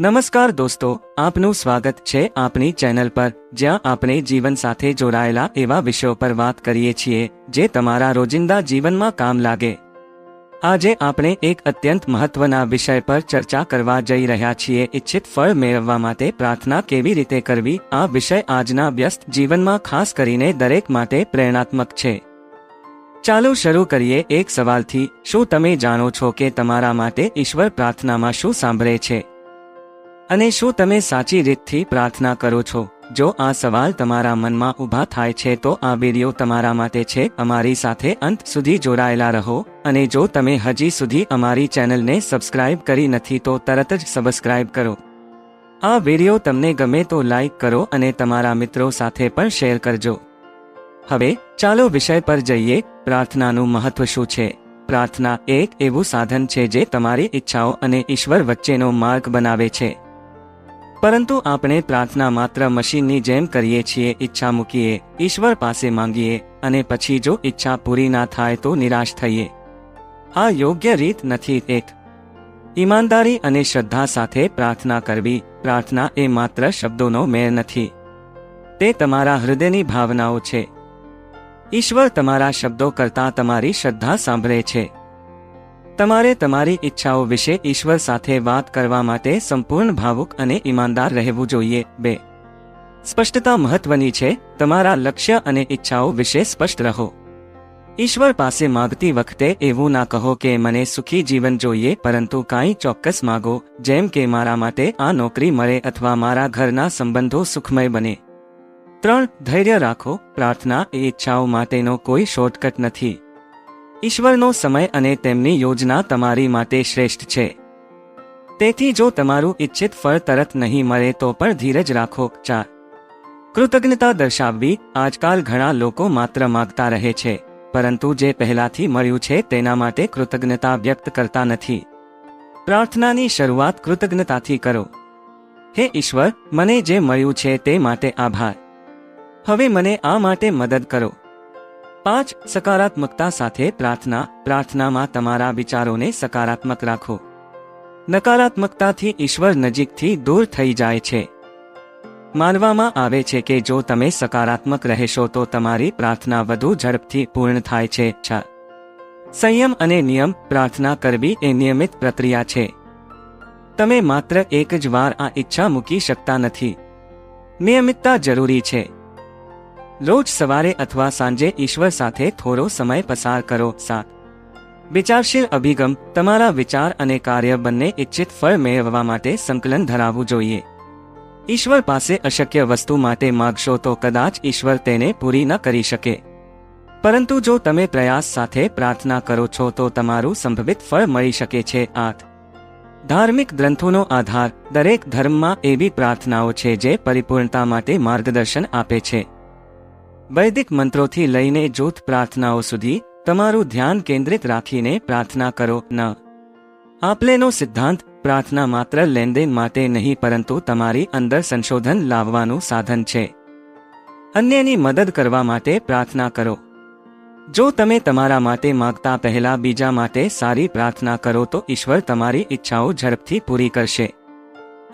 નમસ્કાર દોસ્તો, આપનું સ્વાગત છે આપની ચેનલ પર, જ્યાં આપણે જીવન સાથે જોડાયેલા એવા વિષયો પર વાત કરીએ છીએ, જે તમારા રોજિંદા જીવનમાં કામ લાગે. આજે આપણે એક અત્યંત મહત્વના વિષય પર ચર્ચા કરવા જઈ રહ્યા છીએ ઇચ્છિત ફળ મેળવવા માટે પ્રાર્થના કેવી રીતે કરવી, આ વિષય આજના વ્યસ્ત જીવનમાં ખાસ કરીને દરેક માટે પ્રેરણાત્મક છે. ચાલો શરૂ કરીએ એક સવાલથી, શું તમે જાણો છો કે તમારા માટે ઈશ્વર પ્રાર્થનામાં શું સાંભળે છે? અને શું તમે સાચી રીતથી પ્રાર્થના કરો છો? જો આ સવાલ તમારા મનમાં ઊભા થાય છે તો આ વીડિયો તમારા માટે છે. અમારી સાથે અંત સુધી જોડાયેલા રહો અને જો તમે હજી સુધી અમારી ચેનલને સબસ્ક્રાઇબ કરી નથી તો તરત જ સબસ્ક્રાઇબ કરો. આ વીડિયો તમને ગમે તો લાઈક કરો અને તમારા મિત્રો સાથે પણ શેર કરજો. હવે ચાલો વિષય પર જઈએ. પ્રાર્થનાનું મહત્વ શું છે? પ્રાર્થના એક એવું સાધન છે જે તમારી ઈચ્છાઓ અને ઈશ્વર વચ્ચેનો માર્ગ બનાવે છે. પરંતુ આપણે પ્રાર્થના માત્ર મશીનની જેમ કરીએ છીએ, ઈચ્છા મૂકીએ, ઈશ્વર પાસે માંગીએ અને પછી જો ઈચ્છા પૂરી ના થાય તો નિરાશ થઈએ. આ યોગ્ય રીત નથી એક. ઈમાનદારી અને શ્રદ્ધા સાથે પ્રાર્થના કરવી, પ્રાર્થના એ માત્ર શબ્દોનો મેળ નથી. તે તમારા હૃદયની ભાવનાઓ છે. ઈશ્વર તમારા શબ્દો કરતાં તમારી શ્રદ્ધા સાંભળે છે. તમારે તમારી ઈચ્છાઓ વિશે ઈશ્વર સાથે વાત કરવા માટે સંપૂર્ણ ભાવુક અને ઈમાનદાર રહેવું જોઈએ. બે. સ્પષ્ટતા મહત્વની છે. તમારા લક્ષ્ય અને ઈચ્છાઓ વિશે સ્પષ્ટ રહો. ઈશ્વર પાસે માગતી વખતે એવું ના કહો કે મને સુખી જીવન જોઈએ, પરંતુ કાંઈ ચોક્કસ માગો, જેમ કે મારા માટે આ નોકરી મળે અથવા મારા ઘરના સંબંધો સુખમય બને. ત્રણ. ધૈર્ય રાખો. પ્રાર્થના એ ઈચ્છાઓ માટેનો કોઈ શોર્ટકટ નથી. ઈશ્વરનો સમય અને તેમની યોજના તમારી માટે શ્રેષ્ઠ છે. તેથી જો તમારું ઇચ્છિત ફળ તરત નહીં મળે તો પણ ધીરજ રાખો ચાર કૃતજ્ઞતા દર્શાવવી આજકાલ ઘણા લોકો માત્ર માગતા રહે છે, પરંતુ જે પહેલાથી મળ્યું છે તેના માટે કૃતજ્ઞતા વ્યક્ત કરતા નથી. પ્રાર્થનાની શરૂઆત કૃતજ્ઞતાથી કરો. હે ઈશ્વર, મને જે મળ્યું છે તે માટે આભાર. હવે મને આ માટે મદદ કરો. પાંચ, સકારાત્મકતા સાથે પ્રાર્થના, પ્રાર્થનામાં તમારા વિચારોને સકારાત્મક રાખો. નકારાત્મકતાથી ઈશ્વર નજીકથી દૂર થઈ જાય છે. માનવામાં આવે છે કે જો તમે સકારાત્મક રહેશો તો તમારી પ્રાર્થના વધુ ઝડપથી પૂર્ણ થાય છે. છ. સંયમ અને નિયમ, પ્રાર્થના કરવી એ નિયમિત પ્રક્રિયા છે. તમે માત્ર એક જ વાર આ ઈચ્છા મૂકી શકતા નથી. નિયમિતતા જરૂરી છે. રોજ સવારે અથવા સાંજે ઈશ્વર સાથે થોડો સમય પસાર કરો, સાત. વિચારશીલ અભિગમ, તમારા વિચાર અને કાર્ય બંને ઇચ્છિત ફળ મેળવવા માટે સંકલન ધરાવવું જોઈએ. ઈશ્વર પાસે અશક્ય વસ્તુ માટે માગશો તો કદાચ ઈશ્વર તેને પૂરી ન કરી શકે. પરંતુ જો તમે પ્રયાસ સાથે પ્રાર્થના કરો છો તો તમારું સંભવિત ફળ મળી શકે છે, આઠ. ધાર્મિક ગ્રંથોનો આધાર, દરેક ધર્મમાં એવી પ્રાર્થનાઓ છે જે પરિપૂર્ણતા માટે માર્ગદર્શન આપે છે. વૈદિક મંત્રોથી લઈને જૂથ પ્રાર્થનાઓ સુધી તમારું ધ્યાન કેન્દ્રિત રાખીને પ્રાર્થના કરો, ન. આપલેનો સિદ્ધાંત, પ્રાર્થના માત્ર લેનદેન માટે નહીં પરંતુ તમારી અંદર સંશોધન લાવવાનું સાધન છે. અન્યની મદદ કરવા માટે પ્રાર્થના કરો. જો તમે તમારા માટે માગતા પહેલા બીજા માટે સારી પ્રાર્થના કરો તો ઈશ્વર તમારી ઈચ્છાઓ ઝડપથી પૂરી કરશે.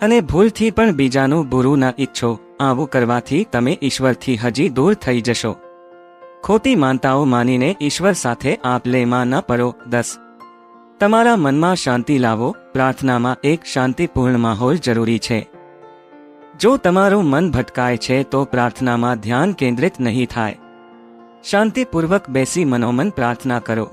અને ભૂલથી પણ બીજાનું બુરું ન ઈચ્છો. આવું કરવાથી તમે ઈશ્વરથી હજી દૂર થઈ જશો. ખોટી માનતાઓ માનીને ઈશ્વર સાથે આપ લેમાં ન પડો, દસ. તમારા મનમાં શાંતિ લાવો, પ્રાર્થનામાં એક શાંતિપૂર્ણ માહોલ જરૂરી છે. જો તમારું મન ભટકાય છે તો પ્રાર્થનામાં ધ્યાન કેન્દ્રિત નહીં થાય. શાંતિપૂર્વક બેસી મનોમન પ્રાર્થના કરો.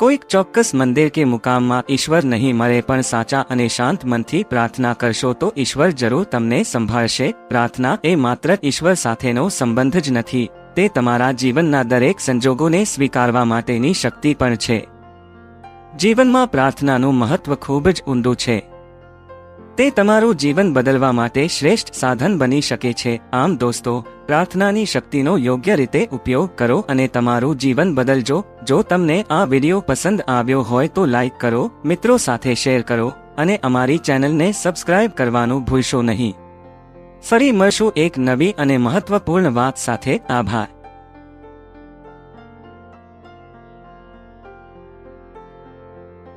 કોઈક ચોક્કસ મંદિર કે મુકામમાં ઈશ્વર નહીં મળે પણ સાચા અને શાંત મનથી પ્રાર્થના કરશો તો ઈશ્વર જરૂર તમને સંભાળશે. પ્રાર્થના એ માત્ર ઈશ્વર સાથેનો સંબંધ જ નથી, તે તમારા જીવનના દરેક સંજોગોને સ્વીકારવા માટેની શક્તિ પણ છે. જીવનમાં પ્રાર્થનાનું મહત્વ ખૂબ જ ઊંડું છે. તે તમારું જીવન બદલવા માટે શ્રેષ્ઠ સાધન બની શકે છે. આમ દોસ્તો, પ્રાર્થનાની શક્તિનો યોગ્ય રીતે ઉપયોગ કરો અને તમારું જીવન બદલજો. જો તમને આ વીડિયો પસંદ આવ્યો હોય તો લાઈક કરો, મિત્રો સાથે શેર કરો, અને અમારી ચેનલને સબસ્ક્રાઇબ કરવાનું ભૂલશો નહીં. ફરી મળશું એક નવી અને મહત્વપૂર્ણ વાત સાથે. આભાર.